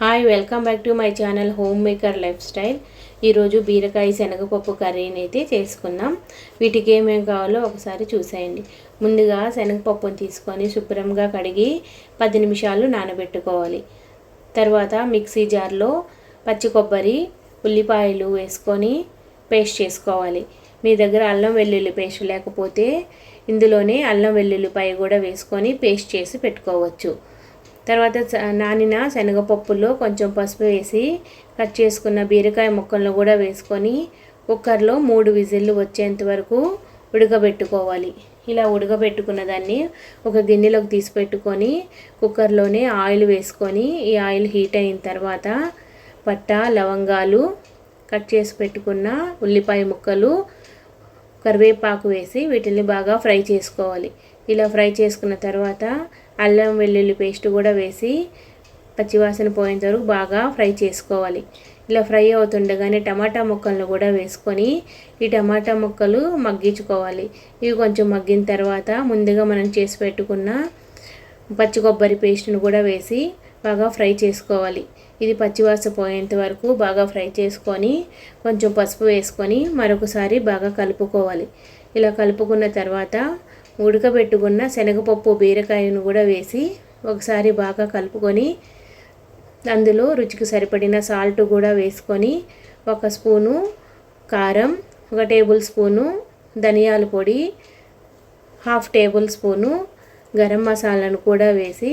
Hi welcome back to my channel homemaker lifestyle ఈరోజు బీరకాయ శనగపప్పు కర్రీని అయితే చేసుకుందాం. వీటికి ఏమేమి కావాలో ఒకసారి చూసేయండి. ముందుగా శనగపప్పును తీసుకొని శుభ్రంగా కడిగి పది నిమిషాలు నానబెట్టుకోవాలి. తర్వాత మిక్సీ జార్లో పచ్చి కొబ్బరి ఉల్లిపాయలు వేసుకొని పేస్ట్ చేసుకోవాలి. మీ దగ్గర అల్లం వెల్లుల్లి పేస్ట్ లేకపోతే ఇందులోనే అల్లం వెల్లుల్లిపాయ కూడా వేసుకొని పేస్ట్ చేసి పెట్టుకోవచ్చు. తర్వాత నానిన శనగపప్పులో కొంచెం పసుపు వేసి కట్ చేసుకున్న బీరకాయ ముక్కలను కూడా వేసుకొని కుక్కర్లో మూడు విజిల్లు వచ్చేంత వరకు ఉడకబెట్టుకోవాలి. ఇలా ఉడకబెట్టుకున్న దాన్ని ఒక గిన్నెలోకి తీసి పెట్టుకొని కుక్కర్లోనే ఆయిల్ వేసుకొని ఈ ఆయిల్ హీట్ అయిన తర్వాత పట్ట లవంగాలు కట్ చేసి పెట్టుకున్న ఉల్లిపాయ ముక్కలు కరివేపాకు వేసి వీటిని బాగా ఫ్రై చేసుకోవాలి. ఇలా ఫ్రై చేసుకున్న తర్వాత అల్లం వెల్లుల్లి పేస్ట్ కూడా వేసి పచ్చివాసన పోయేంత వరకు బాగా ఫ్రై చేసుకోవాలి. ఇలా ఫ్రై అవుతుండగానే టమాటా ముక్కలను కూడా వేసుకొని ఈ టమాటా ముక్కలు మగ్గించుకోవాలి. ఇవి కొంచెం మగ్గిన తర్వాత ముందుగా మనం చేసి పెట్టుకున్న పచ్చి కొబ్బరి పేస్ట్ను కూడా వేసి బాగా ఫ్రై చేసుకోవాలి. ఇది పచ్చివాస పోయేంత వరకు బాగా ఫ్రై చేసుకొని కొంచెం పసుపు వేసుకొని మరొకసారి బాగా కలుపుకోవాలి. ఇలా కలుపుకున్న తర్వాత ఉడకబెట్టుకున్న శనగపప్పు బీరకాయను కూడా వేసి ఒకసారి బాగా కలుపుకొని అందులో రుచికి సరిపడిన సాల్ట్ కూడా వేసుకొని ఒక స్పూను కారం ఒక టేబుల్ స్పూను ధనియాల పొడి హాఫ్ టేబుల్ స్పూను గరం మసాలాను కూడా వేసి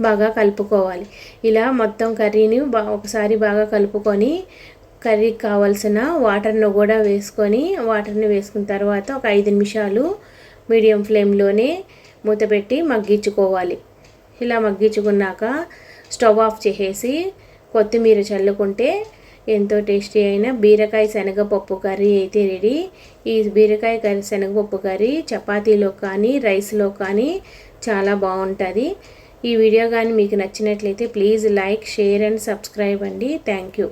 బాగా కలుపుకోవాలి. ఇలా మొత్తం కర్రీని బా ఒకసారి బాగా కలుపుకొని కర్రీకి కావాల్సిన వాటర్ను కూడా వేసుకొని వాటర్ని వేసుకున్న తర్వాత ఒక ఐదు నిమిషాలు మీడియం ఫ్లేమ్లోనే మూత పెట్టి మగ్గించుకోవాలి. ఇలా మగ్గించుకున్నాక స్టవ్ ఆఫ్ చేసేసి కొత్తిమీర చల్లుకుంటే ఎంతో టేస్టీ అయిన బీరకాయ శనగపప్పు కర్రీ అయితే రెడీ. ఈ బీరకాయ కర్రీ శనగపప్పు కర్రీ చపాతీలో కానీ రైస్లో కానీ చాలా బాగుంటుంది. ఈ వీడియో కానీ మీకు నచ్చినట్లయితే please like share and subscribe అండి. Thank you.